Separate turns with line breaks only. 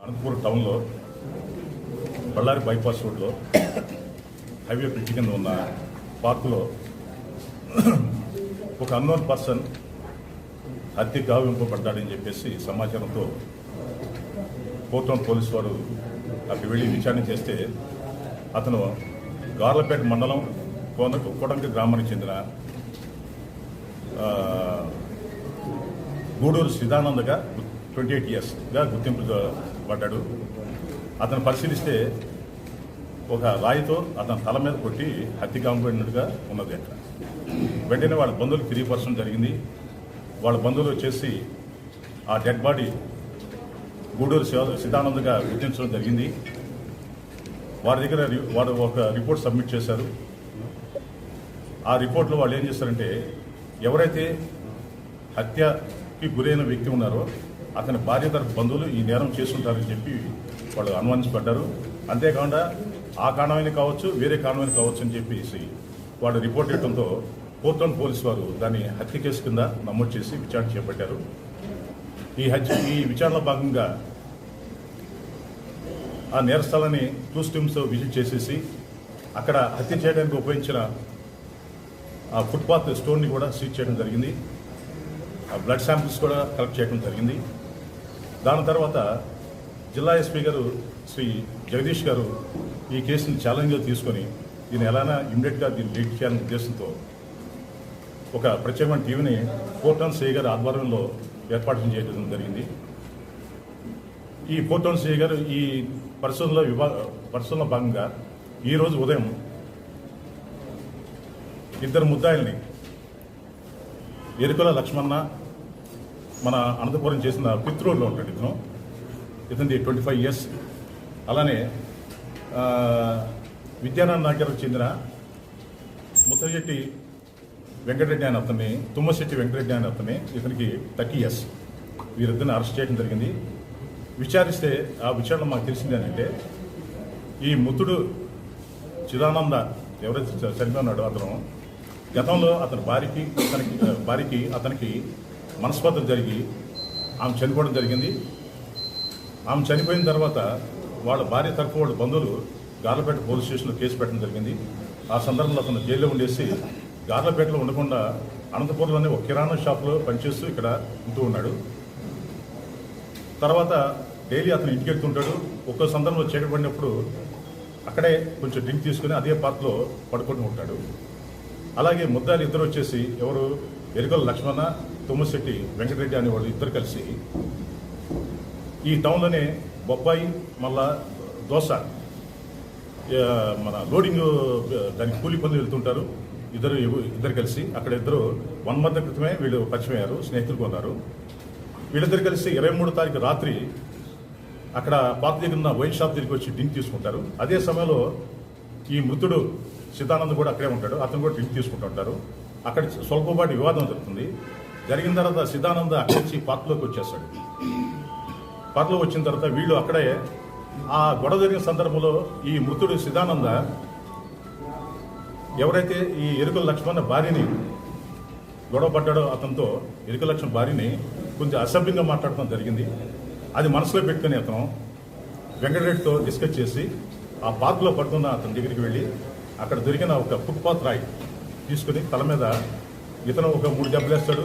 అనంతపురం టౌన్లో బళ్ళారి బైపాస్ రోడ్లో highway bridge కింద ఉన్న పార్కులో ఒక అన్నోన్ పర్సన్ హత్య గావింపబడ్డాడని చెప్పేసి సమాచారంతో కోర్టౌన్ పోలీసు వారు అక్కడికి వెళ్ళి విచారణ చేస్తే అతను గార్లపేట మండలం కోన కోడంకి గ్రామానికి చెందిన గూడూరు సిద్ధానందగా ట్వంటీ ఎయిట్ ఇయర్స్గా గుర్తింపు పడ్డాడు. అతను పరిశీలిస్తే ఒక రాయితో అతని తల మీద కొట్టి హత్య కాంపడినట్టుగా ఉన్నది అక్కడ. వెంటనే వాళ్ళ బంధువులకు తెలియపరచడం జరిగింది. వాళ్ళ బంధువులు వచ్చేసి ఆ డెడ్ బాడీ గూడూరు శివ- గుర్తించడం జరిగింది. వారి దగ్గర రి- వారు ఒక రిపోర్ట్ సబ్మిట్ చేశారు. ఆ రిపోర్ట్లో వాళ్ళు ఏం చేస్తారంటే ఎవరైతే హత్య హత్యకి గురైన వ్యక్తి ఉన్నారో. అతని భార్య తరపు బంధువులు ఈ నేరం చేస్తుంటారని చెప్పి వాళ్ళు అనుమానించబడ్డారు. అంతేకాకుండా ఆ కారణమైన కావచ్చు వేరే కారణమైన కావచ్చు అని చెప్పేసి వాళ్ళు రిపోర్ట్ చేయడంతో పోర్టౌన్ పోలీసు వారు దాన్ని హత్య కేసు కింద నమోదు చేసి విచారణ చేపట్టారు. ఈ హత్య ఈ విచారణలో భాగంగా ఆ నేరస్థలాన్ని టూ స్టీమ్స్ విజిట్ చేసేసి అక్కడ హత్య చేయడానికి ఉపయోగించిన ఆ ఫుట్పాత్ స్టోన్ని కూడా సీజ్ చేయడం జరిగింది. బ్లడ్ శాంపిల్స్ కూడా కలెక్ట్ చేయడం జరిగింది. దాని తర్వాత జిల్లా ఎస్పీ గారు శ్రీ జగదీష్ గారు ఈ కేసుని ఛాలెంజ్గా తీసుకొని దీన్ని ఎలానా ఇమ్మీడియట్గా దీన్ని లీడ్ చేయాలనే ఉద్దేశంతో ఒక ప్రత్యేకమైన టీవీని కోర్టన్ సిఐ గారి ఆధ్వర్యంలో ఏర్పాటు చేయడం జరిగింది. ఈ కోర్టన్ సిఐ గారు ఈ పరిశోధనలో విభా పరిశోధనలో భాగంగా ఈరోజు ఉదయం ఇద్దరు ముద్దాయిల్ని ఎరుకుల లక్ష్మణ మన అనంతపురం చేసిన పిత్రూరులో ఉంటాడు ఇతను. ఇతనిది ట్వంటీ ఫైవ్ ఇయర్స్ అలానే ఆ, విద్యానంద నగర్కు చెందిన ముత్తశెట్టి వెంకటరెడ్డి అని అతన్ని తుమ్మశెట్టి వెంకటరెడ్డి అని అతన్ని ఇతనికి థర్టీ ఇయర్స్ వీరిద్దరిని అరెస్ట్ చేయడం జరిగింది. విచారిస్తే ఆ విచారణ మాకు తెలిసింది అంటే ఈ ముత్తుడు చిదానంద ఎవరైతే చ- చనిపోయినాడో అతను గతంలో అతని భార్యకి అతనికి భార్యకి అతనికి మనస్పాతం జరిగి ఆమె చనిపోవడం జరిగింది. ఆమె చనిపోయిన తర్వాత వాళ్ళ భార్య తరఫు వాళ్ళ బంధువులు గార్లపేట పోలీస్ స్టేషన్లో కేసు పెట్టడం జరిగింది. ఆ సందర్భంలో అతను జైల్లో ఉండేసి గార్లపేటలో ఉండకుండా అనంతపురంలోనే ఒక కిరాణా షాప్లో పనిచేస్తూ ఇక్కడ ఉంటూ ఉన్నాడు. తర్వాత డైలీ అతను ఇంటికి వెళ్తుంటాడు. ఒక్కో సందర్భంలో చీకటి పడినప్పుడు అక్కడే కొంచెం డ్రింక్ తీసుకుని అదే పార్క్లో పడుకుంటూ ఉంటాడు. అలాగే ముద్దాలు ఇద్దరు వచ్చేసి ఎవరు? ఎరుకల లక్ష్మణ తుమ్మశెట్టి వెంకటరెడ్డి అనే వాళ్ళు ఇద్దరు కలిసి ఈ టౌన్లోనే బొబ్బాయి మళ్ళా దోశ మన లోడింగ్ దానికి కూలి పనులు వెళ్తుంటారు. ఇద్దరు ఇద్దరు కలిసి అక్కడ ఇద్దరు వన్ మంత్ క్రితమే వీళ్ళు పరిచయమయ్యారు స్నేహితులు కొన్నారు వీళ్ళిద్దరు కలిసి ఇరవై మూడో తారీఖు రాత్రి అక్కడ పాత దగ్గర ఉన్న వైన్ షాప్ దగ్గరికి వచ్చి డ్రింక్ తీసుకుంటారు. అదే సమయంలో ఈ మృతుడు సీతానంద్ కూడా అక్కడే ఉంటాడు. అతను కూడా డ్రింక్ తీసుకుంటూ ఉంటారు. అక్కడ స్వల్పపాటి వివాదం జరుగుతుంది. జరిగిన తర్వాత సిద్ధానంద అక్కడి నుంచి పార్క్లోకి వచ్చేస్తాడు. పార్క్లో వచ్చిన తర్వాత వీళ్ళు అక్కడే ఆ గొడవ జరిగిన సందర్భంలో ఈ మృతుడు సిద్ధానంద ఎవరైతే ఈ ఎరుకల లక్ష్మణ భార్యని గొడవ పడ్డాడో అతనితో ఎరుకల లక్ష్మణ భార్యని కొంచెం అసభ్యంగా మాట్లాడటం జరిగింది. అది మనసులో పెట్టుకుని అతను వెంకటరెడ్డితో డిస్కస్ చేసి ఆ పార్కులో పడుతున్న అతని దగ్గరికి వెళ్ళి అక్కడ దొరికిన ఒక ఫుట్పాత్ రాయి తీసుకుని తల మీద ఇతను ఒక మూడు దెబ్బలేస్తాడు